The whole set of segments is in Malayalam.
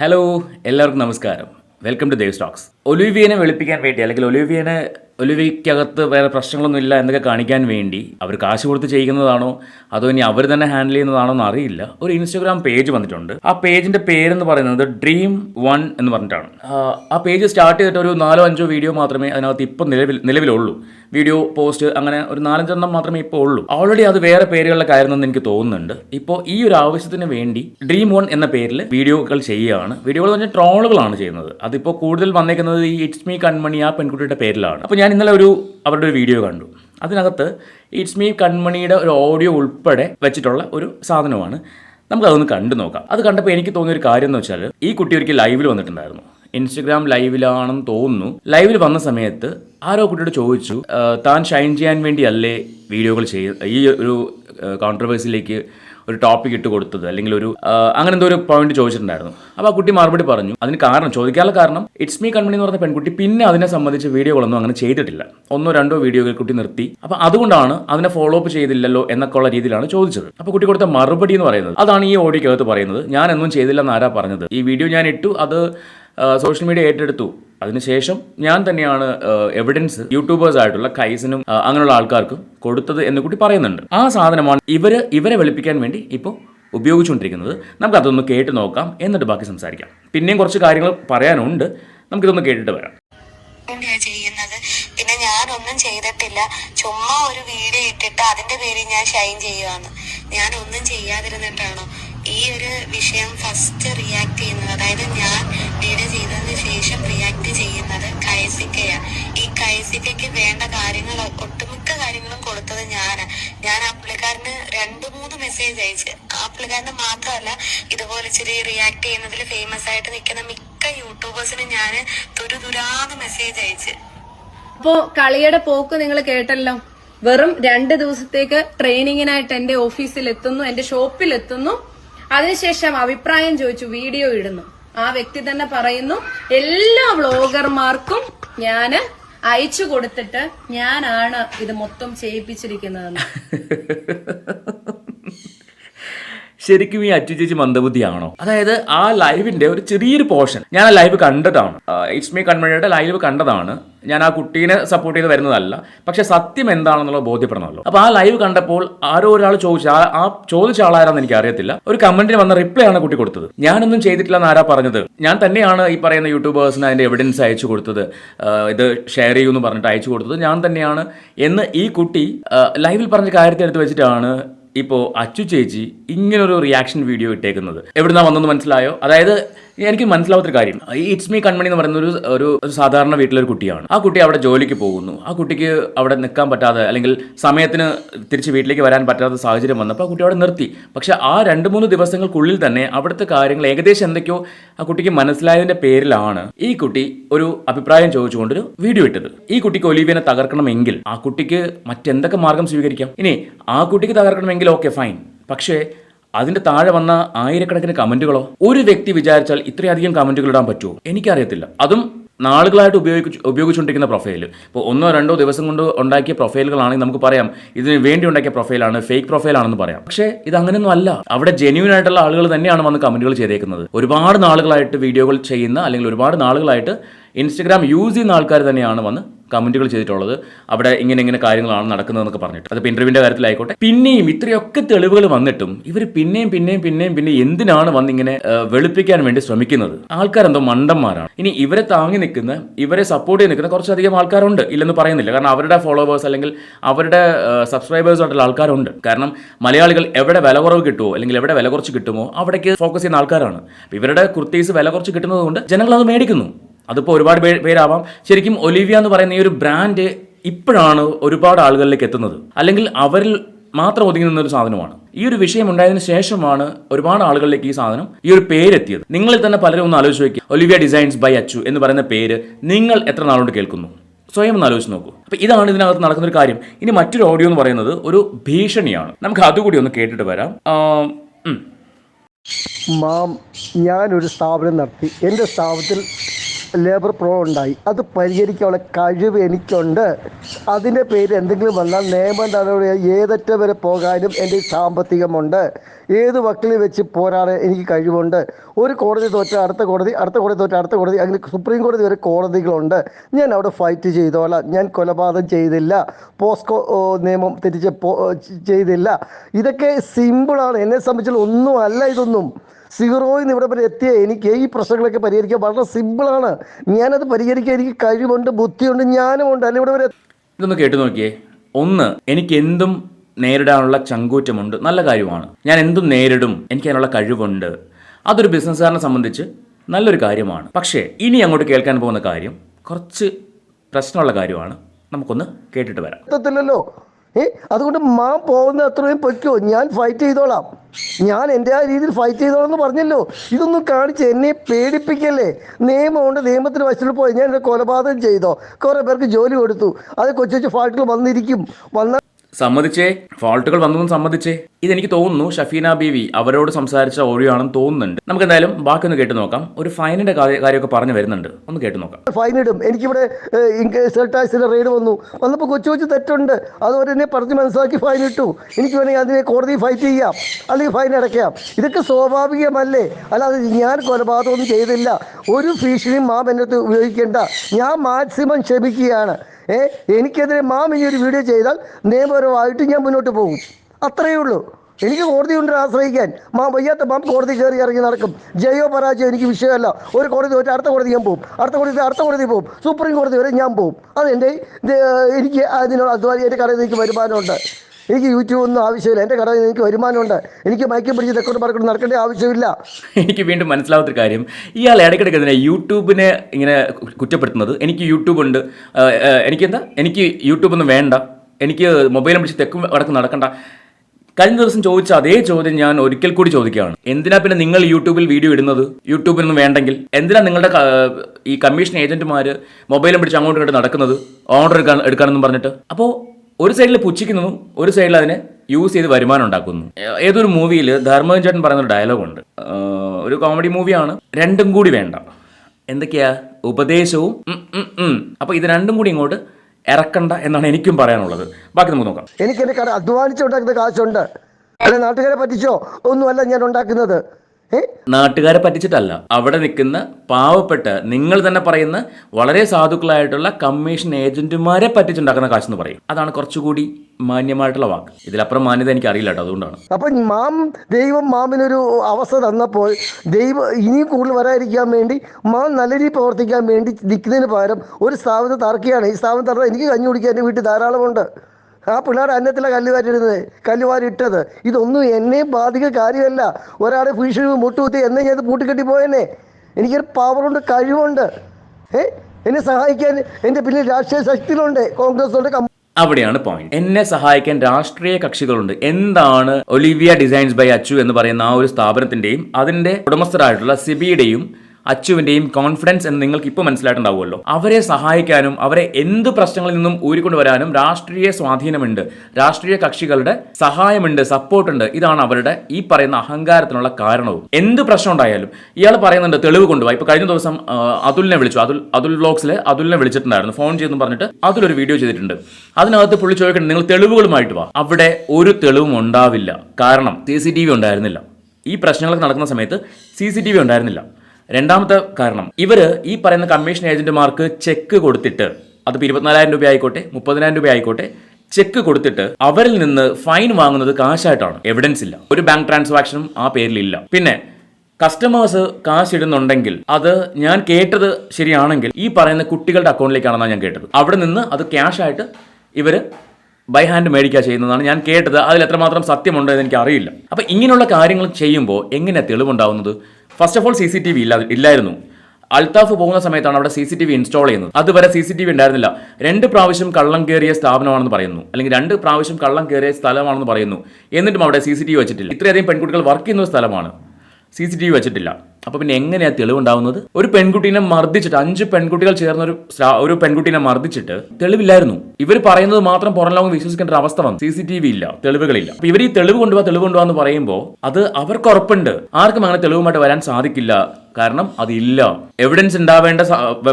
ഹലോ എല്ലാവർക്കും നമസ്കാരം. വെൽക്കം ടു ദേവ് സ്റ്റോക്സ് ഒലിവിയനെ വെളുപ്പിക്കാൻ വേണ്ടി അല്ലെങ്കിൽ ഒലിവിയനെ ഒലിവിക്കകത്ത് വേറെ പ്രശ്നങ്ങളൊന്നും ഇല്ല എന്നൊക്കെ കാണിക്കാൻ വേണ്ടി അവർ കാശ് കൊടുത്ത് ചെയ്യുന്നതാണോ അതോ ഇനി അവർ തന്നെ ഹാൻഡിൽ ചെയ്യുന്നതാണോ എന്ന് അറിയില്ല. ഒരു ഇൻസ്റ്റഗ്രാം പേജ് വന്നിട്ടുണ്ട്. ആ പേജിന്റെ പേരെന്ന് പറയുന്നത് ഡ്രീം വൺ എന്ന് പറഞ്ഞിട്ടാണ്. ആ പേജ് സ്റ്റാർട്ട് ചെയ്തിട്ട് ഒരു നാലോ അഞ്ചോ വീഡിയോ മാത്രമേ അതിനകത്ത് ഇപ്പം നിലവിൽ നിലവിലുള്ളൂ. വീഡിയോ പോസ്റ്റ് അങ്ങനെ ഒരു നാലഞ്ചെണ്ണം മാത്രമേ ഇപ്പോൾ ഉള്ളൂ. ഓൾറെഡി അത് വേറെ പേരുകളിലൊക്കെ ആയിരുന്നെന്ന് എനിക്ക് തോന്നുന്നുണ്ട്. ഇപ്പോൾ ഈ ഒരു ആവശ്യത്തിന് വേണ്ടി ഡ്രീം വൺ എന്ന പേരിൽ വീഡിയോകൾ ചെയ്യുകയാണ്. വീഡിയോകൾ എന്ന് പറഞ്ഞാൽ ട്രോളുകളാണ് ചെയ്യുന്നത്. അതിപ്പോൾ കൂടുതൽ വന്നേക്കുന്നത് ഈ ഇറ്റ്സ് മീ കൺമണി ആ പെൺകുട്ടിയുടെ പേരിലാണ്. അപ്പോൾ ഞാൻ ഇന്നലെ ഒരു അവരുടെ ഒരു വീഡിയോ കണ്ടു. അതിനകത്ത് ഇറ്റ്സ് മീ കൺമണിയുടെ ഒരു ഓഡിയോ ഉൾപ്പെടെ വെച്ചിട്ടുള്ള ഒരു സാധനമാണ്. നമുക്കതൊന്ന് കണ്ടു നോക്കാം. അത് കണ്ടപ്പോൾ എനിക്ക് തോന്നിയ ഒരു കാര്യം എന്ന് വെച്ചാൽ ഈ കുട്ടി ഒരിക്കൽ ലൈവിൽ വന്നിട്ടുണ്ടായിരുന്നു. ഇൻസ്റ്റഗ്രാം ലൈവിലാണെന്ന് തോന്നുന്നു. ലൈവിൽ വന്ന സമയത്ത് ആരോ കുട്ടിയോട് ചോദിച്ചു താൻ ഷൈൻ ചെയ്യാൻ വേണ്ടിയല്ലേ വീഡിയോകൾ ചെയ്ത് ഈ ഒരു കോൺട്രവേഴ്സിയിലേക്ക് ഒരു ടോപ്പിക് ഇട്ട് കൊടുത്തത്? അല്ലെങ്കിൽ ഒരു അങ്ങനെ എന്തോ ഒരു പോയിന്റ് ചോദിച്ചിട്ടുണ്ടായിരുന്നു. അപ്പോൾ ആ കുട്ടി മറുപടി പറഞ്ഞു അതിന് കാരണം ചോദിക്കാനുള്ള കാരണം ഇറ്റ്സ് മീ കമ്പനി എന്ന് പറഞ്ഞ പെൺകുട്ടി പിന്നെ അതിനെ സംബന്ധിച്ച് വീഡിയോകളൊന്നും അങ്ങനെ ചെയ്തിട്ടില്ല. ഒന്നോ രണ്ടോ വീഡിയോകൾ കുട്ടി നിർത്തി. അപ്പോൾ അതുകൊണ്ടാണ് അതിനെ ഫോളോ അപ്പ് ചെയ്തില്ലല്ലോ എന്നൊക്കെ ഉള്ള രീതിയിലാണ് ചോദിച്ചത്. അപ്പോൾ കുട്ടി കൊടുത്ത മറുപടി എന്ന് പറയുന്നത് അതാണ് ഈ ഓഡിയോക്കകത്ത് പറയുന്നത്. ഞാൻ ഒന്നും ചെയ്തില്ലെന്ന് ആരാ പറഞ്ഞത്? ഈ വീഡിയോ ഞാൻ ഇട്ടു അത് സോഷ്യൽ മീഡിയ ഏറ്റെടുത്തു. അതിനുശേഷം ഞാൻ തന്നെയാണ് എവിഡൻസ് യൂട്യൂബേഴ്സ് ആയിട്ടുള്ള കൈസിനും അങ്ങനെയുള്ള ആൾക്കാർക്കും കൊടുത്തത് എന്ന് കൂടി പറയുന്നുണ്ട്. ആ സാധനമാണ് ഇവർ ഇവരെ വെളുപ്പിക്കാൻ വേണ്ടി ഇപ്പോൾ ഉപയോഗിച്ചുകൊണ്ടിരിക്കുന്നത്. നമുക്ക് അതൊന്ന് കേട്ട് നോക്കാം എന്നിട്ട് ബാക്കി സംസാരിക്കാം. പിന്നെയും കുറച്ച് കാര്യങ്ങൾ പറയാനുണ്ട്. നമുക്കിതൊന്ന് കേട്ടിട്ട് വരാം. ചെയ്യുന്നത്. പിന്നെ ഞാനൊന്നും ചെയ്തിട്ടില്ല. ചുമ്മാ ഒരു വീഡിയോ ഇട്ടിട്ട് അതിന്റെ പേരിൽ ഞാൻ ഷൈൻ ചെയ്യുവാണ്. ഞാൻ ഒന്നും ചെയ്യാതിരുന്നിട്ടാണോ? ഈ ഒരു വിഷയം ഫസ്റ്റ് റിയാക്ട് ചെയ്യുന്നത്. അതായത് ഞാൻ വീഡിയോ ചെയ്തതിന് ശേഷം റിയാക്ട് ചെയ്യുന്നത് കൈസിക്കയാണ്. ഈ കൈസിക്കയ്ക്ക് വേണ്ട കാര്യങ്ങൾ ഒട്ടുമിക്ക കാര്യങ്ങളും കൊടുത്തത് ഞാൻ. ഞാൻ ആ പുള്ളിക്കാരന് രണ്ടു മൂന്ന് മെസ്സേജ് അയച്ച്. ആ പുള്ളിക്കാരന് മാത്രമല്ല ഇതുപോലെ ഇച്ചിരി റിയാക്ട് ചെയ്യുന്നതിൽ ഫേമസ് ആയിട്ട് നിൽക്കുന്ന മിക്ക യൂട്യൂബേഴ്സിനും ഞാൻ തുരുതുരാന്ന് മെസ്സേജ് അയച്ച്. അപ്പോ കളിയുടെ പോക്ക് നിങ്ങൾ കേട്ടല്ലോ. വെറും രണ്ട് ദിവസത്തേക്ക് ട്രെയിനിങ്ങിനായിട്ട് എന്റെ ഓഫീസിൽ എത്തുന്നു എന്റെ ഷോപ്പിൽ എത്തുന്നു അതിനുശേഷം അഭിപ്രായം ചോദിച്ചു വീഡിയോ ഇടുന്നു. ആ വ്യക്തി തന്നെ പറയുന്നു എല്ലാ വ്ളോഗർമാർക്കും ഞാൻ അയച്ചു കൊടുത്തിട്ട് ഞാനാണ് ഇത് മൊത്തം ചെയ്യിപ്പിച്ചിരിക്കുന്നതെന്ന്. ശരിക്കും ഈ അച്ചു ചേച്ചി മന്ദബുദ്ധിയാണോ? അതായത് ആ ലൈവിന്റെ ഒരു ചെറിയൊരു പോർഷൻ ഞാൻ ആ ലൈവ് കണ്ടതാണ് ഇറ്റ്സ് മീ കൺമണിയുടെ ലൈവ് കണ്ടതാണ്. ഞാൻ ആ കുട്ടീനെ സപ്പോർട്ട് ചെയ്ത് വരുന്നതല്ല. പക്ഷെ സത്യം എന്താണെന്നുള്ളത് ബോധ്യപ്പെടണമല്ലോ. അപ്പൊ ആ ലൈവ് കണ്ടപ്പോൾ ആരോ ഒരാൾ ചോദിച്ച ആ ചോദിച്ച ആളാരാന്ന് എനിക്ക് അറിയത്തില്ല. ഒരു കമന്റിന് വന്ന റിപ്ലൈ ആണ് കുട്ടി കൊടുത്തത്. ഞാനൊന്നും ചെയ്തിട്ടില്ല എന്ന് ആരാ പറഞ്ഞത്? ഞാൻ തന്നെയാണ് ഈ പറയുന്ന യൂട്യൂബേഴ്സിന് അതിന്റെ എവിഡൻസ് അയച്ചു കൊടുത്തത്. ഇത് ഷെയർ ചെയ്യൂ എന്ന് പറഞ്ഞിട്ട് അയച്ചു കൊടുത്തത്. ഞാൻ തന്നെയാണ്. എന്ന് ഈ കുട്ടി ലൈവിൽ പറഞ്ഞ കാര്യത്തെ എടുത്ത് വെച്ചിട്ടാണ് ഇപ്പോൾ അച്ചു ചേച്ചി ഇങ്ങനൊരു റിയാക്ഷൻ വീഡിയോ ഇട്ടേക്കുന്നത്. എവിടുന്നാ വന്നെന്ന് മനസ്സിലായോ? അതായത് എനിക്ക് മനസ്സിലാവാത്തൊരു കാര്യം. ഇറ്റ്സ് മീ കൺമണി എന്ന് പറയുന്ന ഒരു ഒരു സാധാരണ വീട്ടിലൊരു കുട്ടിയാണ്. ആ കുട്ടി അവിടെ ജോലിക്ക് പോകുന്നു. ആ കുട്ടിക്ക് അവിടെ നിൽക്കാൻ പറ്റാതെ അല്ലെങ്കിൽ സമയത്തിന് തിരിച്ച് വീട്ടിലേക്ക് വരാൻ പറ്റാത്ത സാഹചര്യം വന്നപ്പോൾ ആ കുട്ടി അവിടെ നിർത്തി. പക്ഷേ ആ രണ്ട് മൂന്ന് ദിവസങ്ങൾക്കുള്ളിൽ തന്നെ അവിടുത്തെ കാര്യങ്ങൾ ഏകദേശം എന്തൊക്കെയോ ആ കുട്ടിക്ക് മനസ്സിലായതിന്റെ പേരിലാണ് ഈ കുട്ടി ഒരു അഭിപ്രായം ചോദിച്ചുകൊണ്ട് ഒരു വീഡിയോ ഇട്ടത്. ഈ കുട്ടിക്ക് ഒലീവിയനെ തകർക്കണമെങ്കിൽ ആ കുട്ടിക്ക് മറ്റെന്തൊക്കെ മാർഗം സ്വീകരിക്കാം? ഇനി ആ കുട്ടിക്ക് തകർക്കണമെങ്കിൽ ഓക്കെ ഫൈൻ പക്ഷേ അതിന്റെ താഴെ വന്ന ആയിരക്കണക്കിന് കമന്റുകളോ? ഒരു വ്യക്തി വിചാരിച്ചാൽ ഇത്രയധികം കമന്റുകൾ ഇടാൻ പറ്റുമോ? എനിക്കറിയത്തില്ല. അതും നാളുകളായിട്ട് ഉപയോഗിച്ച് ഉപയോഗിച്ചുകൊണ്ടിരിക്കുന്ന പ്രൊഫൈൽ ഇപ്പോൾ ഒന്നോ രണ്ടോ ദിവസം കൊണ്ട് ഉണ്ടാക്കിയ പ്രൊഫൈലുകളാണെങ്കിൽ നമുക്ക് പറയാം ഇതിന് വേണ്ടി ഉണ്ടാക്കിയ പ്രൊഫൈലാണ് ഫേക്ക് പ്രൊഫൈലാണെന്ന് പറയാം. പക്ഷേ ഇത് അങ്ങനെയൊന്നും അല്ല. അവിടെ ജെന്യൂൻ ആയിട്ടുള്ള ആളുകൾ തന്നെയാണ് വന്ന് കമന്റുകൾ ചെയ്തേക്കുന്നത്. ഒരുപാട് നാളുകളായിട്ട് വീഡിയോകൾ ചെയ്യുന്ന അല്ലെങ്കിൽ ഒരുപാട് നാളുകളായിട്ട് ഇൻസ്റ്റഗ്രാം യൂസ് ചെയ്യുന്ന ആൾക്കാർ തന്നെയാണ് വന്ന് കമന്റുകൾ ചെയ്തിട്ടുള്ളത്. അവിടെ ഇങ്ങനെ ഇങ്ങനെ കാര്യങ്ങളാണ് നടക്കുന്നതെന്നൊക്കെ പറഞ്ഞിട്ട്. അതിപ്പോൾ ഇന്റർവ്യൂവിന്റെ കാര്യത്തിലായിക്കോട്ടെ പിന്നെയും ഇത്രയൊക്കെ തെളിവുകൾ വന്നിട്ടും ഇവർ പിന്നെയും പിന്നെയും പിന്നെയും പിന്നെ എന്തിനാണ് വന്നിങ്ങനെ വെളുപ്പിക്കാൻ വേണ്ടി ശ്രമിക്കുന്നത്? ആൾക്കാരെന്തോ മണ്ടന്മാരാണ്. ഇനി ഇവരെ താങ്ങി നിൽക്കുന്ന ഇവരെ സപ്പോർട്ട് ചെയ്ത് നിൽക്കുന്ന കുറച്ചധികം ആൾക്കാരുണ്ട് ഇല്ലെന്ന് പറയുന്നില്ല. കാരണം അവരുടെ ഫോളോവേഴ്സ് അല്ലെങ്കിൽ അവരുടെ സബ്സ്ക്രൈബേഴ്സ് ആയിട്ടുള്ള ആൾക്കാരുണ്ട്. കാരണം മലയാളികൾ എവിടെ വില കുറവ് കിട്ടുമോ അല്ലെങ്കിൽ എവിടെ വില കുറച്ച് കിട്ടുമോ അവിടേക്ക് ഫോക്കസ് ചെയ്യുന്ന ആൾക്കാരാണ്. ഇവരുടെ കുർത്തീസ് വില കുറച്ച് കിട്ടുന്നത് കൊണ്ട് ജനങ്ങൾ അത് മേടിക്കുന്നു. അതിപ്പോൾ ഒരുപാട് പേര് പേരാവാം. ശരിക്കും ഒലിവിയ എന്ന് പറയുന്ന ഈ ഒരു ബ്രാൻഡ് ഇപ്പോഴാണ് ഒരുപാട് ആളുകളിലേക്ക് എത്തുന്നത്. അല്ലെങ്കിൽ അവരിൽ മാത്രം ഒതുങ്ങി നിന്നൊരു സാധനമാണ്. ഈ ഒരു വിഷയം ഉണ്ടായതിനു ശേഷമാണ് ഒരുപാട് ആളുകളിലേക്ക് ഈ സാധനം ഈ ഒരു പേരെത്തിയത്. നിങ്ങളിൽ തന്നെ പലരും ഒന്ന് ആലോചിച്ച് നോക്കി. ഒലിവിയ ഡിസൈൻസ് ബൈ അച്ചു എന്ന് പറയുന്ന പേര് നിങ്ങൾ എത്ര നാളുകൊണ്ട് കേൾക്കുന്നു? സ്വയം ഒന്ന് ആലോചിച്ച് നോക്കൂ. അപ്പോൾ ഇതാണ് ഇതിനകത്ത് നടക്കുന്ന ഒരു കാര്യം. ഇനി മറ്റൊരു ഓഡിയോ എന്ന് പറയുന്നത് ഒരു ഭീഷണിയാണ്. നമുക്ക് അതുകൂടി ഒന്ന് കേട്ടിട്ട് വരാം. മാം ഞാനൊരു സ്ഥാപനം നടത്തി. എന്റെ സ്ഥാപനത്തിൽ ലേബർ പ്രോ ഉണ്ടായി. അത് പരിഹരിക്കാനുള്ള കഴിവ് എനിക്കുണ്ട്. അതിന്റെ പേര് എന്തെങ്കിലും വന്നാൽ നിയമ നടപടി ഏതറ്റം വരെ പോകാനും എന്റെ സാമ്പത്തികമുണ്ട്. ഏത് വക്കിൽ വെച്ച് പോരാടാൻ എനിക്ക് കഴിവുണ്ട്. ഒരു കോടതി തോറ്റ അടുത്ത കോടതി അടുത്ത കോടതി തോറ്റ അടുത്ത കോടതി അങ്ങനെ സുപ്രീം കോടതി വരെ കോടതികളുണ്ട്. ഞാൻ അവിടെ ഫൈറ്റ് ചെയ്തോളാം. ഞാൻ കൊലപാതകം ചെയ്തില്ല. പോസ്കോ നിയമം തെറ്റിച്ച് ചെയ്തില്ല. ഇതൊക്കെ സിമ്പിളാണ് എന്നെ സംബന്ധിച്ചുള്ള ഒന്നും അല്ല ഇതൊന്നും. സീറോയിൽ നിന്ന് ഇവിടെ വരെ എത്തിയ എനിക്ക് ഈ പ്രശ്നങ്ങളൊക്കെ പരിഹരിക്കാൻ വളരെ സിമ്പിളാണ് ഞാനത് പരിഹരിക്കാൻ എനിക്ക് കഴിവുണ്ട് ബുദ്ധിയുണ്ട് ജ്ഞാനമുണ്ട്. അല്ല ഇവിടെ വരെ ഇതൊന്ന് കേട്ടു നോക്കിയേ. ഒന്ന് എനിക്ക് എന്തും നേരിടാനുള്ള ചങ്കൂറ്റമുണ്ട്. നല്ല കാര്യമാണ്. ഞാൻ എന്തും നേരിടും. എനിക്ക് അതിനുള്ള കഴിവുണ്ട്. അതൊരു ബിസിനസ്സുകാരനെ സംബന്ധിച്ച് നല്ലൊരു കാര്യമാണ്. പക്ഷേ ഇനി അങ്ങോട്ട് കേൾക്കാൻ പോകുന്ന കാര്യം കുറച്ച് പ്രശ്നമുള്ള കാര്യമാണ്. നമുക്കൊന്ന് കേട്ടിട്ട് വരാം. ഏ അതുകൊണ്ട് മാം പോകുന്ന അത്രയും പൊയ്ക്കോ. ഞാൻ ഫൈറ്റ് ചെയ്തോളാം. ഞാൻ എന്റെ ആ രീതിയിൽ ഫൈറ്റ് ചെയ്തോളാം എന്ന് പറഞ്ഞല്ലോ. ഇതൊന്നും കാണിച്ച് എന്നെ പേടിപ്പിക്കല്ലേ? നിയമമുണ്ട് നിയമത്തിന് വശത്തിൽ പോയി ഞാൻ എന്റെ കൊലപാതകം ചെയ്തോ? കുറേ പേർക്ക് ജോലി കൊടുത്തു. അത് കൊച്ചു കൊച്ചു ഫാൾട്ടുകൾ വന്നിരിക്കും. വന്നാൽ സമ്മതിച്ചേ? ഫോൾട്ടുകൾ വന്നതും സമ്മതിച്ചേ? ഇതെനിക്ക് തോന്നുന്നു ഷഫീന ബീവി അവരോട് സംസാരിച്ച ഓഡിയോ ആണെന്ന് തോന്നുന്നുണ്ട്. നമുക്ക് എന്തായാലും ബാക്കി ഒന്ന് കേട്ട് നോക്കാം. ഒരു ഫൈനിന്റെ കാര്യ- കാര്യമൊക്കെ പറഞ്ഞു വരുന്നുണ്ട്. ഒന്ന് കേട്ട് നോക്കാം. ഫൈൻ ഇടും. എനിക്കിവിടെ സെൽ ടാക്സിന്റെ റെയ്ഡ് വന്നു. വന്നപ്പോൾ കൊച്ചു കൊച്ചു തെറ്റുണ്ട്. അതുപോലെ തന്നെ പറഞ്ഞ് മനസ്സിലാക്കി ഫൈൻ ഇട്ടു. എനിക്ക് വേണമെങ്കിൽ അതിനെ കോടതി ഫൈറ്റ് ചെയ്യാം. അല്ലെങ്കിൽ ഫൈൻ അടയ്ക്കാം. ഇതൊക്കെ സ്വാഭാവികമല്ലേ? അല്ലാതെ ഞാൻ കൊലപാതകമൊന്നും ചെയ്തില്ല. ഒരു ഭീഷണിയും മാം എന്റെ ഉപയോഗിക്കേണ്ട. ഞാൻ മാക്സിമം ക്ഷമിക്കുകയാണ്. ഏ എനിക്കെതിരെ മാം ഈ ഒരു വീഡിയോ ചെയ്താൽ നിയമപരമായിട്ട് ഞാൻ മുന്നോട്ട് പോകും. അത്രയേ ഉള്ളൂ. എനിക്ക് കോടതി ഉണ്ട് ആശ്രയിക്കാൻ. മാം വയ്യാത്ത മാം കോടതി കയറി ഇറങ്ങി നടക്കും. ജയോ പരാജയോ എനിക്ക് വിഷയമല്ല. ഒരു കോടതി തോറ്റ് അടുത്ത കോടതി ഞാൻ പോകും അടുത്ത കോടതി അടുത്ത കോടതി പോകും സുപ്രീം കോടതി വരെ ഞാൻ പോകും അതെന്റെ എനിക്ക് അതിനുള്ള അധ്വാനം എന്റെ നിന്ന് വരുമാനമുണ്ട്. എനിക്ക് യൂട്യൂബ് ഒന്നും ആവശ്യമില്ല. എന്റെ കടയിൽ നിന്ന് എനിക്ക് വരുമാനമുണ്ട്. എനിക്ക് മയക്കം പിടിച്ച് തെക്കോട്ട് പറക്കൊണ്ട് നടക്കേണ്ട ആവശ്യമില്ല. എനിക്ക് വീണ്ടും മനസ്സിലാവാത്തൊരു കാര്യം. ഇയാൾ ഇടയ്ക്കിടയ്ക്ക് തന്നെ യൂട്യൂബിനെ ഇങ്ങനെ കുറ്റപ്പെടുത്തുന്നത്. എനിക്ക് യൂട്യൂബ് ഉണ്ട്. എനിക്കെന്താ? എനിക്ക് യൂട്യൂബ് ഒന്നും വേണ്ട. എനിക്ക് മൊബൈലും പിടിച്ച് തെക്കും വടക്കും നടക്കണ്ട. കഴിഞ്ഞ ദിവസം ചോദിച്ച അതേ ചോദ്യം ഞാൻ ഒരിക്കൽ കൂടി ചോദിക്കുകയാണ്. എന്തിനാ പിന്നെ നിങ്ങൾ യൂട്യൂബിൽ വീഡിയോ ഇടുന്നത്? യൂട്യൂബിനൊന്നും വേണ്ടെങ്കിൽ. എന്തിനാ നിങ്ങളുടെ ഈ കമ്മീഷൻ ഏജന്റുമാർ മൊബൈലും പിടിച്ച് അങ്ങോട്ടും ഇങ്ങോട്ട് നടക്കുന്നത്? ഓർഡർ എടുക്കാൻ എടുക്കാനെന്നും പറഞ്ഞിട്ട്. അപ്പോൾ ഒരു സൈഡിൽ പുച്ഛിക്കുന്നു ഒരു സൈഡിൽ അതിനെ യൂസ് ചെയ്ത് വരുമാനം ഉണ്ടാക്കുന്നു. ഏതൊരു മൂവിയിൽ ധർമ്മജൻ ചേട്ടൻ പറയുന്ന ഡയലോഗുണ്ട് ഒരു കോമഡി മൂവിയാണ് രണ്ടും കൂടി വേണ്ട. എന്തൊക്കെയാ? ഉപദേശവും അപ്പോൾ ഇത് രണ്ടും കൂടി ഇങ്ങോട്ട് ഇറക്കണ്ട എന്നാണ് എനിക്കും പറയാനുള്ളത്. ബാക്കി നമുക്ക് നോക്കാം. എനിക്ക് അധ്വാനിച്ചുണ്ടാക്കുന്ന കാശുണ്ട്. നാട്ടുകാരെ പറ്റിച്ചോ? ഒന്നുമല്ല ഞാൻ ഉണ്ടാക്കുന്നത്. നാട്ടുകാരെ പറ്റിച്ചിട്ടല്ല. അവിടെ നിൽക്കുന്ന പാവപ്പെട്ട നിങ്ങൾ തന്നെ പറയുന്ന വളരെ സാധുക്കളായിട്ടുള്ള കമ്മീഷൻ ഏജന്റുമാരെ പറ്റിച്ചുണ്ടാക്കുന്ന കാശ് എന്ന് പറയും. അതാണ് കുറച്ചുകൂടി മാന്യമായിട്ടുള്ള വാക്ക്. ഇതിലപ്പുറം മാന്യത എനിക്ക് അറിയില്ല കേട്ടോ അതുകൊണ്ടാണ്. അപ്പൊ മാം ദൈവം മാമിനൊരു അവസ്ഥ തന്നപ്പോൾ ദൈവം ഇനിയും കൂടുതൽ വരാതിരിക്കാൻ വേണ്ടി മാം നല്ല രീതിയിൽ പ്രവർത്തിക്കാൻ വേണ്ടി നിൽക്കുന്നതിന് പകരം ഒരു സ്ഥാപനത്തെ തറക്കുകയാണ് ഈ സ്ഥാപനം തറ എനിക്ക് കഞ്ഞി കുടിക്കാൻ എന്റെ വീട്ടിൽ ധാരാളമുണ്ട്. ആ പിള്ളേർ അന്നത്തിലെ കല്ലുവാരിടുന്നത് കല്ലുവാരിട്ടത് ഇതൊന്നും എന്നെ ബാധിക്ക കാര്യമല്ല. ഒരാളെ ഭീഷണി മുട്ടുകുത്തി എന്നെ ഞാൻ പൂട്ടിക്കെട്ടി പോയെന്നെ എനിക്കൊരു പവറുണ്ട് കഴിവുണ്ട്. ഏ? എന്നെ സഹായിക്കാൻ എന്റെ പിന്നിൽ രാഷ്ട്രീയ ശക്തികളുണ്ട് കോൺഗ്രസ് ഉണ്ട് അവിടെയാണ് പോയിന്റ് എന്നെ സഹായിക്കാൻ രാഷ്ട്രീയ കക്ഷികളുണ്ട്. എന്താണ് ഒലിവിയ ഡിസൈൻസ് ബൈ അച്ചു എന്ന് പറയുന്ന ആ ഒരു സ്ഥാപനത്തിന്റെയും അതിന്റെ ഉടമസ്ഥരായിട്ടുള്ള സിബിയുടെയും അച്ചുവിന്റെയും കോൺഫിഡൻസ് എന്ന് നിങ്ങൾക്ക് ഇപ്പോൾ മനസ്സിലായിട്ടുണ്ടാവുമല്ലോ. അവരെ സഹായിക്കാനും അവരെ എന്ത് പ്രശ്നങ്ങളിൽ നിന്നും ഊരിക്കൊണ്ടുവരാനും രാഷ്ട്രീയ സ്വാധീനമുണ്ട്. രാഷ്ട്രീയ കക്ഷികളുടെ സഹായമുണ്ട് സപ്പോർട്ടുണ്ട് ഇതാണ് അവരുടെ ഈ പറയുന്ന അഹങ്കാരത്തിനുള്ള കാരണവും. എന്ത് പ്രശ്നം ഉണ്ടായാലും ഇയാൾ പറയുന്നുണ്ട് തെളിവ് കൊണ്ടുപോയി ഇപ്പൊ കഴിഞ്ഞ ദിവസം അതുലിനെ വിളിച്ചു. അതുൽ അതുൽ വ്ലോഗ്സിൽ അതുലിനെ വിളിച്ചിട്ടുണ്ടായിരുന്നു. ഫോൺ ചെയ്തെന്ന് പറഞ്ഞിട്ട് അതിലൊരു വീഡിയോ ചെയ്തിട്ടുണ്ട്. അതിനകത്ത് പുള്ളി ചോദിക്കുന്നുണ്ട് നിങ്ങൾ തെളിവുകളുമായിട്ട് വാ. അവിടെ ഒരു തെളിവും ഉണ്ടാവില്ല. കാരണം സി സി ടി വി ഉണ്ടായിരുന്നില്ല. ഈ പ്രശ്നങ്ങളൊക്കെ നടക്കുന്ന സമയത്ത് സി സി ടി വി ഉണ്ടായിരുന്നില്ല. രണ്ടാമത്തെ കാരണം ഇവർ ഈ പറയുന്ന കമ്മീഷൻ ഏജന്റുമാർക്ക് ചെക്ക് കൊടുത്തിട്ട് അതിപ്പോൾ ഇരുപത്തിനാലായിരം രൂപ ആയിക്കോട്ടെ മുപ്പതിനായിരം രൂപ ആയിക്കോട്ടെ ചെക്ക് കൊടുത്തിട്ട് അവരിൽ നിന്ന് ഫൈൻ വാങ്ങുന്നത് കാശായിട്ടാണ് എവിഡൻസ് ഇല്ല. ഒരു ബാങ്ക് ട്രാൻസാക്ഷനും ആ പേരിലില്ല പിന്നെ കസ്റ്റമേഴ്സ് കാശ് ഇടുന്നുണ്ടെങ്കിൽ അത് ഞാൻ കേട്ടത് ശരിയാണെങ്കിൽ ഈ പറയുന്ന കുട്ടികളുടെ അക്കൗണ്ടിലേക്കാണെന്നാണ് ഞാൻ കേട്ടത്. അവിടെ നിന്ന് അത് ക്യാഷ് ആയിട്ട് ഇവർ ബൈ ഹാൻഡ് മേടിക്കുക ചെയ്യുന്നതാണ് ഞാൻ കേട്ടത്. അതിൽ എത്രമാത്രം സത്യമുണ്ടോ എന്ന് എനിക്ക് അറിയില്ല അപ്പൊ ഇങ്ങനെയുള്ള കാര്യങ്ങൾ ചെയ്യുമ്പോൾ എങ്ങനെ തെളിവുണ്ടാവുന്നത്? First of all C C T V ഇല്ല ഇല്ലായിരുന്നു. അൽത്താഫ് പോകുന്ന സമയത്താണ് അവിടെ C C T V install ചെയ്യുന്നത്. അതുവരെ സി സി ടി വി ഉണ്ടായിരുന്നില്ല. രണ്ട് പ്രാവശ്യം കള്ളം കയറിയ സ്ഥാപനമാണെന്ന് പറയുന്നു. അല്ലെങ്കിൽ രണ്ട് പ്രാവശ്യം കള്ളം കയറിയ സ്ഥലമാണെന്ന് പറയുന്നു. എന്നിട്ടും അവിടെ സി സി ടി വി വെച്ചിട്ടില്ല. ഇത്രയധികം പെൺകുട്ടികൾ വർക്ക് ചെയ്യുന്ന സ്ഥലമാണ്. സി സി ടി വി വെച്ചിട്ടില്ല. അപ്പൊ പിന്നെ എങ്ങനെയാ തെളിവുണ്ടാവുന്നത്? ഒരു പെൺകുട്ടീനെ മർദ്ദിച്ചിട്ട് അഞ്ച് പെൺകുട്ടികൾ ചേർന്ന ഒരു ഒരു പെൺകുട്ടീനെ മർദ്ദിച്ചിട്ട് തെളിവില്ലായിരുന്നു. ഇവർ പറയുന്നത് മാത്രം പുറം ലോകം വിശ്വസിക്കേണ്ട ഒരു അവസ്ഥ വന്നു. സി സി ടി വി ഇല്ല തെളിവുകളില്ല. അപ്പൊ ഇവർ ഈ തെളിവ് കൊണ്ടുപോകാൻ തെളിവ് കൊണ്ടുപോകാന്ന് പറയുമ്പോൾ അത് അവർക്ക് ഉറപ്പുണ്ട്. ആർക്കും അങ്ങനെ തെളിവുമായിട്ട് വരാൻ സാധിക്കില്ല. കാരണം അതില്ല. എവിഡൻസ് ഉണ്ടാവേണ്ട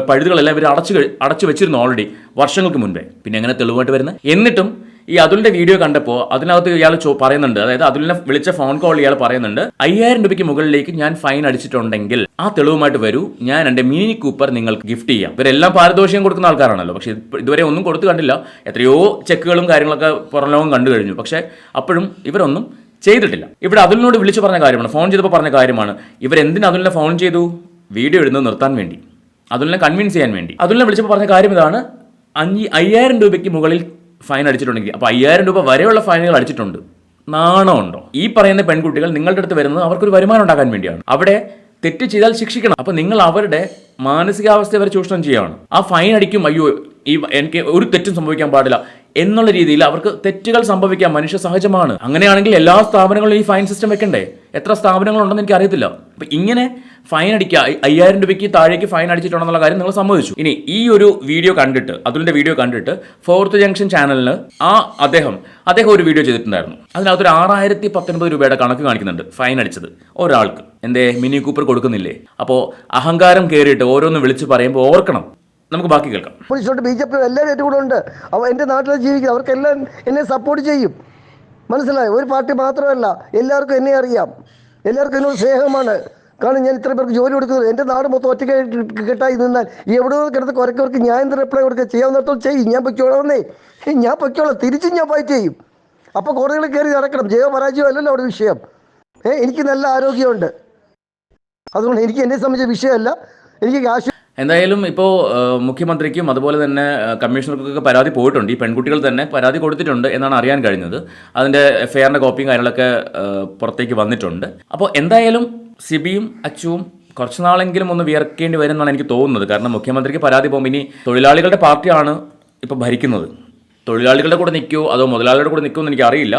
പഴുതുകളെല്ലാം ഇവർ അടച്ചു അടച്ചു വെച്ചിരുന്നു ഓൾറെഡി വർഷങ്ങൾക്ക് മുൻപേ. പിന്നെ എങ്ങനെ തെളിവായിട്ട് വരുന്നത് എന്നിട്ടും ഈ അതുലിന്റെ വീഡിയോ കണ്ടപ്പോൾ അതിനകത്ത് ഇയാൾ പറയുന്നുണ്ട് അതായത് അതുലിനെ വിളിച്ച ഫോൺ കോൾ ഇയാൾ പറയുന്നുണ്ട് അയ്യായിരം രൂപയ്ക്ക് മുകളിലേക്ക് ഞാൻ ഫൈൻ അടിച്ചിട്ടുണ്ടെങ്കിൽ ആ തെളിവുമായിട്ട് വരൂ. ഞാൻ എന്റെ മിനി കൂപ്പർ നിങ്ങൾക്ക് ഗിഫ്റ്റ് ചെയ്യാം. ഇവരെല്ലാം പാരിതോഷികം കൊടുക്കുന്ന ആൾക്കാരാണല്ലോ. പക്ഷേ ഇതുവരെ ഒന്നും കൊടുത്തു കണ്ടില്ല. എത്രയോ ചെക്കുകളും കാര്യങ്ങളൊക്കെ പുറം ലോകം കണ്ടു കഴിഞ്ഞു. പക്ഷേ അപ്പോഴും ഇവരൊന്നും ചെയ്തിട്ടില്ല. ഇവിടെ അതുലിനോട് വിളിച്ചു പറഞ്ഞ കാര്യമാണ് ഫോൺ ചെയ്തപ്പോൾ പറഞ്ഞ കാര്യമാണ്. ഇവരെന്തിന് അതുലിനെ ഫോൺ ചെയ്തു? വീഡിയോ ഇടുന്നത് നിർത്താൻ വേണ്ടി. അതുലിനെ കൺവിൻസ് ചെയ്യാൻ വേണ്ടി. അതുലിനെ വിളിച്ചപ്പോൾ പറഞ്ഞ കാര്യം ഇതാണ് അഞ്ച് അയ്യായിരം രൂപയ്ക്ക് മുകളിൽ ഫൈൻ അടിച്ചിട്ടുണ്ടെങ്കിൽ അപ്പോൾ അയ്യായിരം രൂപ വരെയുള്ള ഫൈനുകൾ അടിച്ചിട്ടുണ്ട്. നാണമുണ്ടോ ഈ പറയുന്ന പെൺകുട്ടികൾ നിങ്ങളുടെ അടുത്ത് വരുന്നത് അവർക്കൊരു വരുമാനം ഉണ്ടാക്കാൻ വേണ്ടിയാണ്. അവിടെ തെറ്റ് ചെയ്താൽ ശിക്ഷിക്കണം. അപ്പോൾ നിങ്ങൾ അവരുടെ മാനസികാവസ്ഥ വരെ ചൂഷണം ചെയ്യുകയാണ്. ആ ഫൈൻ അടിക്കും അയ്യോ ഈ എനിക്ക് ഒരു തെറ്റും സംഭവിക്കാൻ പാടില്ല. എന്നുള്ള രീതിയിൽ അവർക്ക് തെറ്റുകൾ സംഭവിക്കാം. മനുഷ്യ സഹജമാണ്. അങ്ങനെയാണെങ്കിൽ എല്ലാ സ്ഥാപനങ്ങളും ഈ ഫൈൻ സിസ്റ്റം വെക്കണ്ടേ? എത്ര സ്ഥാപനങ്ങളുണ്ടെന്ന് എനിക്ക് അറിയത്തില്ല. അപ്പൊ ഇങ്ങനെ ഫൈൻ അടിക്കുക അയ്യ- അയ്യായിരം രൂപയ്ക്ക് താഴേക്ക് ഫൈൻ അടിച്ചിട്ടുണ്ടെന്നുള്ള കാര്യം നിങ്ങൾ സമ്മതിച്ചു. ഇനി ഈ ഒരു വീഡിയോ കണ്ടിട്ട് അതുലിന്റെ വീഡിയോ കണ്ടിട്ട് ഫോർത്ത് ജംഗ്ഷൻ ചാനലിന് ആ അദ്ദേഹം അദ്ദേഹം ഒരു വീഡിയോ ചെയ്തിട്ടുണ്ടായിരുന്നു. അതിനകത്ത് ഒരു ആറായിരത്തി പത്തൊൻപത് രൂപയുടെ കണക്ക് കാണിക്കുന്നുണ്ട് ഫൈൻ അടിച്ചത് ഒരാൾക്ക്. എന്തേ? മിനി കൂപ്പർ കൊടുക്കുന്നില്ലേ? അപ്പോൾ അഹങ്കാരം കയറിയിട്ട് ഓരോന്ന് വിളിച്ച് പറയുമ്പോൾ ഓർക്കണം. നമുക്ക് ബാക്കി കേൾക്കാം. പോലീസോട്ട് ബി ജെ പി എല്ലാവരും ഏറ്റവും കൂടെ ഉണ്ട് അവ എന്റെ നാട്ടിൽ ജീവിക്കുന്നത് അവർക്കെല്ലാം എന്നെ സപ്പോർട്ട് ചെയ്യും. മനസ്സിലായോ? ഒരു പാർട്ടി മാത്രമല്ല എല്ലാവർക്കും എന്നെ അറിയാം. എല്ലാവർക്കും എന്നോട് സ്നേഹമാണ്. കാരണം ഞാൻ ഇത്ര പേർക്ക് ജോലി കൊടുക്കുന്നത്. എന്റെ നാട് മൊത്തം ഒറ്റ കെട്ടായി നിന്നാൽ എവിടെ കിടന്ന് കുറയ്ക്കവർക്ക് ഞാൻ എന്ത് റിപ്ലൈ കൊടുക്കുക? ചെയ്യാവുന്നിടത്തോളം ചെയ്യും. ഞാൻ പൊയ്ക്കോളാന്നേ ഞാൻ പൊയ്ക്കോളാം. തിരിച്ചും ഞാൻ ഫൈറ്റ് ചെയ്യും. അപ്പോൾ കോടതികളിൽ കയറി നടക്കണം. ജയോ പരാജയോ അല്ലല്ലോ അവിടെ വിഷയം. ഏഹ് എനിക്ക് നല്ല ആരോഗ്യമുണ്ട്. അതുകൊണ്ട് എനിക്ക് എന്നെ സംബന്ധിച്ച വിഷയമല്ല. എനിക്ക് കാശ് എന്തായാലും ഇപ്പോൾ മുഖ്യമന്ത്രിക്കും അതുപോലെ തന്നെ കമ്മീഷണർക്കൊക്കെ പരാതി പോയിട്ടുണ്ട്. ഈ പെൺകുട്ടികൾ തന്നെ പരാതി കൊടുത്തിട്ടുണ്ട് എന്നാണ് അറിയാൻ കഴിഞ്ഞത്. അതിന്റെ എഫ്ഐആറിന്റെ കോപ്പിയും കാര്യങ്ങളൊക്കെ പുറത്തേക്ക് വന്നിട്ടുണ്ട്. അപ്പോൾ എന്തായാലും സിബിയും അച്ചുവും കുറച്ച് നാളെങ്കിലും ഒന്ന് വിയർക്കേണ്ടി വരും എന്നാണ് എനിക്ക് തോന്നുന്നത്. കാരണം മുഖ്യമന്ത്രിക്ക് പരാതി പോകുമ്പോൾ ഇനി തൊഴിലാളികളുടെ പാർട്ടിയാണ് ഇപ്പോൾ ഭരിക്കുന്നത്. തൊഴിലാളികളുടെ കൂടെ നിൽക്കുമോ അതോ മുതലാളികളുടെ കൂടെ നിൽക്കുമോ എന്ന് എനിക്ക് അറിയില്ല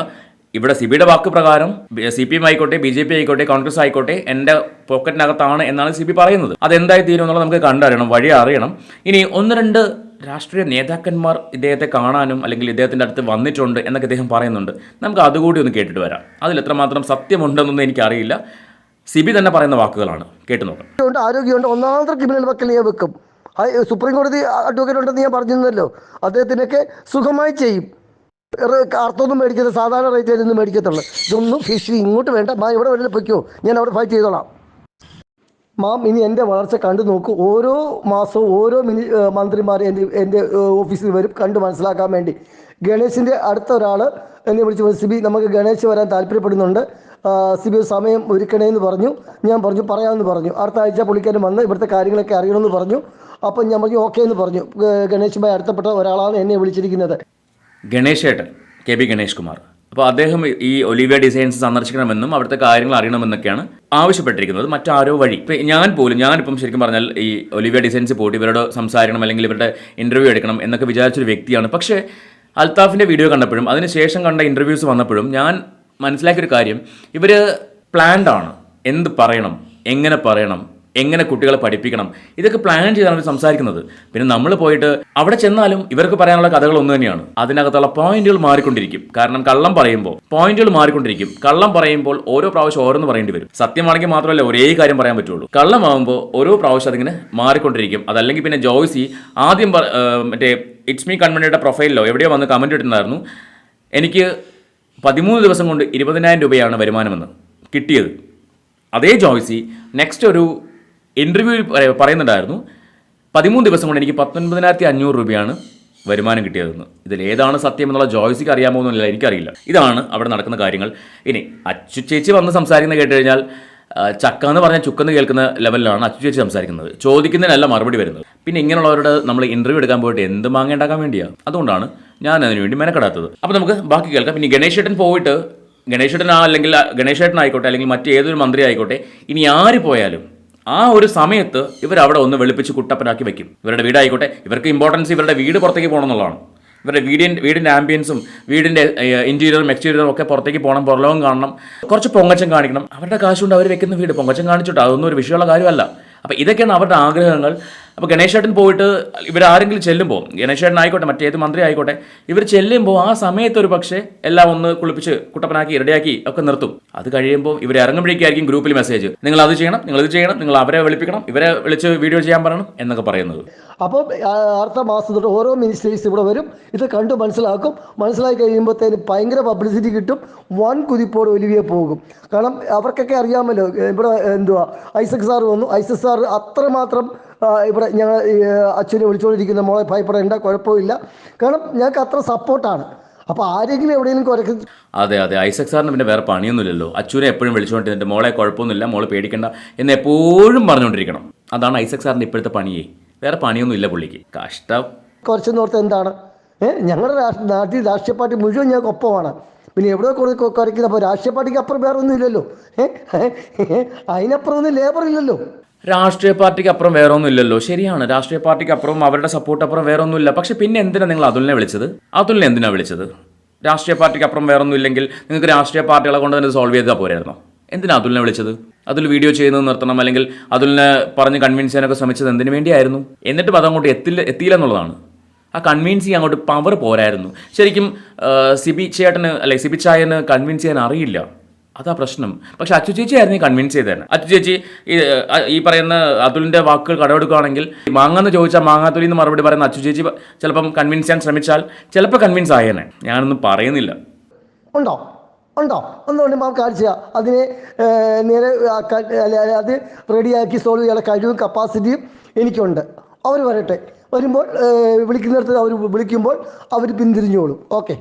ഇവിടെ സിബിയുടെ വാക്ക് പ്രകാരം സി പി എം ആയിക്കോട്ടെ ബി ജെ പി ആയിക്കോട്ടെ കോൺഗ്രസ് ആയിക്കോട്ടെ എന്റെ പോക്കറ്റിനകത്താണ് എന്നാണ് സി പി പറയുന്നത്. അതെന്തായി തീരും എന്നുള്ളത് നമുക്ക് കണ്ടറിയണം വഴി അറിയണം. ഇനി ഒന്ന് രണ്ട് രാഷ്ട്രീയ നേതാക്കന്മാർ ഇദ്ദേഹത്തെ കാണാനും അല്ലെങ്കിൽ ഇദ്ദേഹത്തിന്റെ അടുത്ത് വന്നിട്ടുണ്ട് എന്നൊക്കെ ഇദ്ദേഹം പറയുന്നുണ്ട്. നമുക്ക് അതുകൂടി ഒന്ന് കേട്ടിട്ട് വരാം. അതിൽ എത്രമാത്രം സത്യമുണ്ടെന്നൊന്നും എനിക്കറിയില്ല. സിബി തന്നെ പറയുന്ന വാക്കുകളാണ്. കേട്ടു നോക്കാം. ആരോഗ്യമുണ്ട്. ഒന്നാമത്തെ ക്രിമിനൽ വക്കൽ വെക്കും. സുപ്രീം കോടതി അഡ്വക്കേറ്റ് ഉണ്ടെന്ന് ഞാൻ പറഞ്ഞിരുന്നല്ലോ. അദ്ദേഹത്തിനൊക്കെ സുഖമായി ചെയ്യും. അർത്ഥമൊന്നും മേടിക്കരുത്. സാധാരണ റേറ്റ് ആയിരുന്നു മേടിക്കത്തുള്ളൂ. ഇതൊന്നും ഫിഷ് ഇങ്ങോട്ട് വേണ്ട. മാം ഇവിടെ വരെ പൊയ്ക്കോ. ഞാൻ അവിടെ ഫൈറ്റ് ചെയ്തോളാം. മാം ഇനി എന്റെ വളർച്ച കണ്ടു നോക്കൂ. ഓരോ മാസവും ഓരോ മിനി മന്ത്രിമാർ എന്റെ എന്റെ ഓഫീസിൽ വരും. കണ്ട് മനസ്സിലാക്കാൻ വേണ്ടി. ഗണേശിന്റെ അടുത്ത ഒരാൾ എന്നെ വിളിച്ച് സിബി നമുക്ക് ഗണേശ് വരാൻ താല്പര്യപ്പെടുന്നുണ്ട്. സിബി സമയം ഒരുക്കണേന്ന് പറഞ്ഞു. ഞാൻ പറഞ്ഞു പറയാമെന്ന് പറഞ്ഞു. അടുത്ത ആഴ്ച പുള്ളിക്കാരൻ വന്ന് ഇവിടുത്തെ കാര്യങ്ങളൊക്കെ അറിയണമെന്ന് പറഞ്ഞു. അപ്പം ഞാൻ പറഞ്ഞു ഓക്കെ എന്ന് പറഞ്ഞു. ഗണേശുമായി അടുത്തപ്പെട്ട ഒരാളാണ് എന്നെ വിളിച്ചിരിക്കുന്നത്. ഗണേഷ് ഏട്ടൻ കെ ബി ഗണേഷ് കുമാർ അപ്പോൾ അദ്ദേഹം ഈ ഒലിവിയ ഡിസൈൻസ് സന്ദർശിക്കണമെന്നും അവിടുത്തെ കാര്യങ്ങൾ അറിയണമെന്നൊക്കെയാണ് ആവശ്യപ്പെട്ടിരിക്കുന്നത്. മറ്റാരോ വഴി. ഇപ്പം ഞാൻ പോലും ഞാനിപ്പം ശരിക്കും പറഞ്ഞാൽ ഈ ഒലിവിയ ഡിസൈൻസ് പോയിട്ട് ഇവരോട് സംസാരിക്കണം അല്ലെങ്കിൽ ഇവരുടെ ഇന്റർവ്യൂ എടുക്കണം എന്നൊക്കെ വിചാരിച്ചൊരു വ്യക്തിയാണ്. പക്ഷേ അൽത്താഫിന്റെ വീഡിയോ കണ്ടപ്പോഴും അതിനുശേഷം കണ്ട ഇന്റർവ്യൂസ് വന്നപ്പോഴും ഞാൻ മനസ്സിലാക്കിയൊരു കാര്യം. ഇവർ പ്ലാൻഡാണ് എന്ത് പറയണം? എങ്ങനെ പറയണം? എങ്ങനെ കുട്ടികളെ പഠിപ്പിക്കണം? ഇതൊക്കെ പ്ലാൻ ചെയ്താണ് അവർ സംസാരിക്കുന്നത്. പിന്നെ നമ്മൾ പോയിട്ട് അവിടെ ചെന്നാലും ഇവർക്ക് പറയാനുള്ള കഥകൾ ഒന്ന് തന്നെയാണ്. അതിനകത്തുള്ള പോയിന്റുകൾ മാറിക്കൊണ്ടിരിക്കും. കാരണം കള്ളം പറയുമ്പോൾ പോയിന്റുകൾ മാറിക്കൊണ്ടിരിക്കും. കള്ളം പറയുമ്പോൾ ഓരോ പ്രാവശ്യം ഓരോന്ന് പറയേണ്ടി വരും. സത്യമാണെങ്കിൽ മാത്രമല്ല ഒരേ കാര്യം പറയാൻ പറ്റുള്ളൂ. കള്ളമാകുമ്പോൾ ഓരോ പ്രാവശ്യം അതിങ്ങനെ മാറിക്കൊണ്ടിരിക്കും. അതല്ലെങ്കിൽ പിന്നെ ജോയ്സി ആദ്യം മറ്റേ ഇറ്റ്സ് മീ കൺവെന്റിയുടെ പ്രൊഫൈലിലോ എവിടെയോ വന്ന് കമന്റ് ഇട്ടിട്ടുണ്ടായിരുന്നു. എനിക്ക് പതിമൂന്ന് ദിവസം കൊണ്ട് ഇരുപതിനായിരം രൂപയാണ് വരുമാനമെന്ന് കിട്ടിയത്. അതേ ജോയ്സി നെക്സ്റ്റ് ഒരു ഇന്റർവ്യൂവിൽ പറയുന്നുണ്ടായിരുന്നു പതിമൂന്ന് ദിവസം കൊണ്ട് എനിക്ക് പത്തൊൻപതിനായിരത്തി അഞ്ഞൂറ് രൂപയാണ് വരുമാനം കിട്ടിയതെന്ന് ഇതിൽ ഏതാണ് സത്യം എന്നുള്ള ജോയ്സിക്ക് അറിയാമോ എന്നില്ല എനിക്കറിയില്ല. ഇതാണ് അവിടെ നടക്കുന്ന കാര്യങ്ങൾ. ഇനി അച്ചു ചേച്ചി വന്ന് സംസാരിക്കുന്നത് കേട്ട് കഴിഞ്ഞാൽ ചക്ക എന്ന് പറഞ്ഞാൽ ചുക്കെന്ന് കേൾക്കുന്ന ലെവലിലാണ് അച്ചു ചേച്ചി സംസാരിക്കുന്നത്. ചോദിക്കുന്നതിനല്ല മറുപടി വരുന്നത്. പിന്നെ ഇങ്ങനെയുള്ളവരുടെ നമ്മൾ ഇന്റർവ്യൂ എടുക്കാൻ പോയിട്ട് എന്ത് മാങ്ങ ഉണ്ടാക്കാൻ വേണ്ടിയാണ് അതുകൊണ്ടാണ് ഞാൻ അതിനു വേണ്ടി മെനക്കെടാത്തത്. അപ്പോൾ നമുക്ക് ബാക്കി കേൾക്കാം. പിന്നെ ഗണേശേട്ടൻ പോയിട്ട് ഗണേശേട്ടൻ അല്ലെങ്കിൽ ഗണേശേട്ടൻ ആയിക്കോട്ടെ അല്ലെങ്കിൽ മറ്റേതൊരു മന്ത്രി ആയിക്കോട്ടെ ഇനി ആര് പോയാലും ആ ഒരു സമയത്ത് ഇവർ അവിടെ ഒന്ന് വെളുപ്പിച്ച് കുട്ടപ്പനാക്കി വെക്കും. ഇവരുടെ വീടായിക്കോട്ടെ. ഇവർക്ക് ഇമ്പോർട്ടൻസ് ഇവരുടെ വീട് പുറത്തേക്ക് പോകണം എന്നുള്ളതാണ് ഇവരുടെ വീടിന്റെ വീടിന്റെ ആംബിയൻസും വീടിന്റെ ഇന്റീരിയറും എക്സ്റ്റീരിയറും ഒക്കെ പുറത്തേക്ക് പോകണം പുറലോകം കാണണം. കുറച്ച് പൊങ്ങച്ചം കാണിക്കണം. അവരുടെ കാശുകൊണ്ട് അവർ വെക്കുന്ന വീട് പൊങ്ങച്ചം കാണിച്ചിട്ട് അതൊന്നും ഒരു വിഷയമുള്ള കാര്യമല്ല. അപ്പോൾ ഇതൊക്കെയാണ് അവരുടെ ആഗ്രഹങ്ങൾ. അപ്പോൾ ഗണേശേട്ടൻ പോയിട്ട് ഇവരാരെങ്കിലും ചെല്ലുമ്പോൾ ഗണേശേട്ടൻ ആയിക്കോട്ടെ മറ്റേത് മന്ത്രി ആയിക്കോട്ടെ ഇവർ ചെല്ലുമ്പോൾ ആ സമയത്ത് ഒരു പക്ഷേ എല്ലാം ഒന്ന് കുളിപ്പിച്ച് കുട്ടപ്പനാക്കി ഇരടിയാക്കി ഒക്കെ നിർത്തും. അത് കഴിയുമ്പോൾ ഇവർ ഇറങ്ങുമ്പോഴേക്കായിരിക്കും ഗ്രൂപ്പിൽ മെസ്സേജ്. നിങ്ങൾ അത് ചെയ്യണം നിങ്ങൾ ഇത് ചെയ്യണം നിങ്ങൾ അവരെ വിളിപ്പിക്കണം ഇവരെ വിളിച്ച് വീഡിയോ ചെയ്യാൻ പറയണം എന്നൊക്കെ പറയുന്നത്. അപ്പോൾ അടുത്ത മാസം തൊട്ട് ഓരോ മിനിസ്റ്റേഴ്സ് ഇവിടെ വരും. ഇത് കണ്ടു മനസ്സിലാക്കും. മനസ്സിലാക്കി കഴിയുമ്പോഴത്തേന് ഭയങ്കര പബ്ലിസിറ്റി കിട്ടും. വൻ കുതിപ്പോട് ഒലിവിയെ പോകും. കാരണം അവർക്കൊക്കെ അറിയാമല്ലോ ഇവിടെ എന്തുവാ? ഐസക് സാർ വന്നു. ഐസക് സാർ അത്രമാത്രം ഇവിടെ ഞങ്ങൾ അച്ഛനെ വിളിച്ചുകൊണ്ടിരിക്കുന്ന മോളെ ഭയപ്പെടേണ്ട കുഴപ്പമില്ല. കാരണം ഞങ്ങൾക്ക് അത്ര സപ്പോർട്ടാണ്. അപ്പോൾ ആരെങ്കിലും എവിടെയെങ്കിലും കുരക്ക് അതെ അതെ. ഐസക് സാറിന് പിന്നെ വേറെ പണിയൊന്നുമില്ലല്ലോ. അച്ഛനെ എപ്പോഴും വിളിച്ചുകൊണ്ടിരുന്നിട്ട് മോളെ കുഴപ്പമൊന്നുമില്ല. മോളെ പേടിക്കണ്ട എന്ന് എപ്പോഴും പറഞ്ഞുകൊണ്ടിരിക്കണം അതാണ് ഐസക് സാറിന്റെ ഇപ്പോഴത്തെ പണിയേ വേറെ പണിയൊന്നും ഇല്ല പുള്ളിക്ക്. കഷ്ടം. കുറച്ച് നോർത്ത് എന്താണ്? ഏഹ് ഞങ്ങളുടെ രാഷ്ട്ര നാട്ടിൽ രാഷ്ട്രീയ പാർട്ടി മുഴുവൻ ഞങ്ങൾക്ക് ഒപ്പമാണ്. പിന്നെ എവിടെ കുറയ്ക്കുന്നത് അപ്പോൾ രാഷ്ട്രീയ പാർട്ടിക്ക് അപ്പുറം വേറെ ഒന്നും ഇല്ലല്ലോ ഏഹ് അതിനപ്പുറം ഒന്നും ലേബർ ഇല്ലല്ലോ. രാഷ്ട്രീയ പാർട്ടിക്ക് അപ്പുറം വേറെ ഒന്നും ഇല്ലല്ലോ ശരിയാണ് രാഷ്ട്രീയ പാർട്ടിക്ക് അപ്പുറം അവരുടെ സപ്പോർട്ട് അപ്പുറം വേറെ ഒന്നുമില്ല പക്ഷെ പിന്നെ എന്തിനാണ് നിങ്ങൾ അതുലിനെ വിളിച്ചത്? അതുലിനെ എന്തിനാണ് വിളിച്ചത്? രാഷ്ട്രീയ പാർട്ടിക്ക് അപ്പുറം വേറെ ഒന്നും ഇല്ലെങ്കിൽ നിങ്ങൾക്ക് രാഷ്ട്രീയ പാർട്ടികളെ കൊണ്ട് തന്നെ സോൾവ് ചെയ്താൽ പോരായിരുന്നോ? എന്തിനാ അതുലിനെ വിളിച്ചത്? അതിൽ വീഡിയോ ചെയ്യുന്നത് നിർത്തണം അല്ലെങ്കിൽ അതുലിനെ പറഞ്ഞ് കൺവിൻസ് ചെയ്യാനൊക്കെ ശ്രമിച്ചത് എന്തിനു വേണ്ടിയായിരുന്നു? എന്നിട്ടും അതങ്ങോട്ട് എത്തില്ല എത്തിയില്ല എന്നുള്ളതാണ്. ആ കൺവിൻസ് ചെയ്യാൻ അങ്ങോട്ട് പവർ പോരായിരുന്നു. ശരിക്കും സിബി ചേട്ടന് അല്ലെ സിബി ചായന് കൺവിൻസ് ചെയ്യാൻ അറിയില്ല. അതാ പ്രശ്നം. പക്ഷെ അച്ചു ചേച്ചി ആയിരുന്നു കൺവിൻസ് ചെയ്തത് അച്ചു ചേച്ചി ഈ, പറയുന്ന അതുലിന്റെ വാക്കുകൾ കടമെടുക്കുകയാണെങ്കിൽ മാങ്ങാന്ന് ചോദിച്ചാൽ മാങ്ങാത്തുലി എന്ന് മറുപടി പറയുന്ന അച്ചു ചേച്ചി ചിലപ്പം കൺവിൻസ് ചെയ്യാൻ ശ്രമിച്ചാൽ ചിലപ്പോൾ കൺവിൻസ് ആയേനെ. ഞാനൊന്നും പറയുന്നില്ല. ഉണ്ടോ? ഉണ്ടോ? ഒന്നുകൊണ്ട് മാം കാണിച്ച അതിനെ നേരെ അത് റെഡിയാക്കി സോൾവ് ചെയ്യാനുള്ള കഴിവും കപ്പാസിറ്റിയും എനിക്കുണ്ട്. അവർ വരട്ടെ. വരുമ്പോൾ വിളിക്കുന്നിടത്ത് അവർ വിളിക്കുമ്പോൾ അവർ പിന്തിരിഞ്ഞോളും. ഓക്കെ.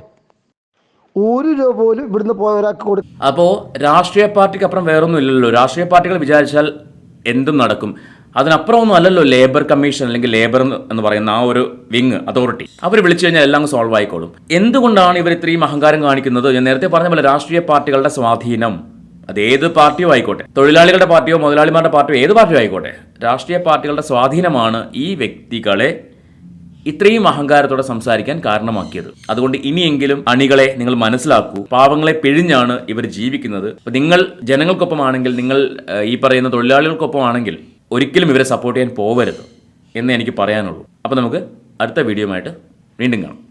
ഒരു രൂപ പോലും ഇവിടുന്ന് പോയ കൊടുക്കും അപ്പോൾ രാഷ്ട്രീയ പാർട്ടിക്ക് അപ്പുറം വേറൊന്നും ഇല്ലല്ലോ. രാഷ്ട്രീയ പാർട്ടികൾ വിചാരിച്ചാൽ എന്തും നടക്കും. അതിനപ്പുറം ഒന്നും അല്ലല്ലോ ലേബർ കമ്മീഷൻ അല്ലെങ്കിൽ ലേബർ എന്ന് പറയുന്ന ആ ഒരു വിങ് അതോറിറ്റി അവർ വിളിച്ചു കഴിഞ്ഞാൽ എല്ലാം സോൾവ് ആയിക്കോളും. എന്തുകൊണ്ടാണ് ഇവർ ഇത്രയും അഹങ്കാരം കാണിക്കുന്നത്? ഞാൻ നേരത്തെ പറഞ്ഞ പോലെ രാഷ്ട്രീയ പാർട്ടികളുടെ സ്വാധീനം. അത് ഏത് പാർട്ടിയോ ആയിക്കോട്ടെ. തൊഴിലാളികളുടെ പാർട്ടിയോ മുതലാളിമാരുടെ പാർട്ടിയോ ഏത് പാർട്ടിയോ ആയിക്കോട്ടെ. രാഷ്ട്രീയ പാർട്ടികളുടെ സ്വാധീനമാണ് ഈ വ്യക്തികളെ ഇത്രയും അഹങ്കാരത്തോടെ സംസാരിക്കാൻ കാരണമാക്കിയത്. അതുകൊണ്ട് ഇനിയെങ്കിലും അണികളെ നിങ്ങൾ മനസ്സിലാക്കൂ. പാവങ്ങളെ പിഴിഞ്ഞാണ് ഇവർ ജീവിക്കുന്നത്. നിങ്ങൾ ജനങ്ങൾക്കൊപ്പമാണെങ്കിൽ നിങ്ങൾ ഈ പറയുന്ന തൊഴിലാളികൾക്കൊപ്പമാണെങ്കിൽ ഒരിക്കലും ഇവരെ സപ്പോർട്ട് ചെയ്യാൻ പോവരുത് എന്ന് എനിക്ക് പറയാനുള്ളൂ. അപ്പോൾ നമുക്ക് അടുത്ത വീഡിയോ ആയിട്ട് വീണ്ടും കാണാം.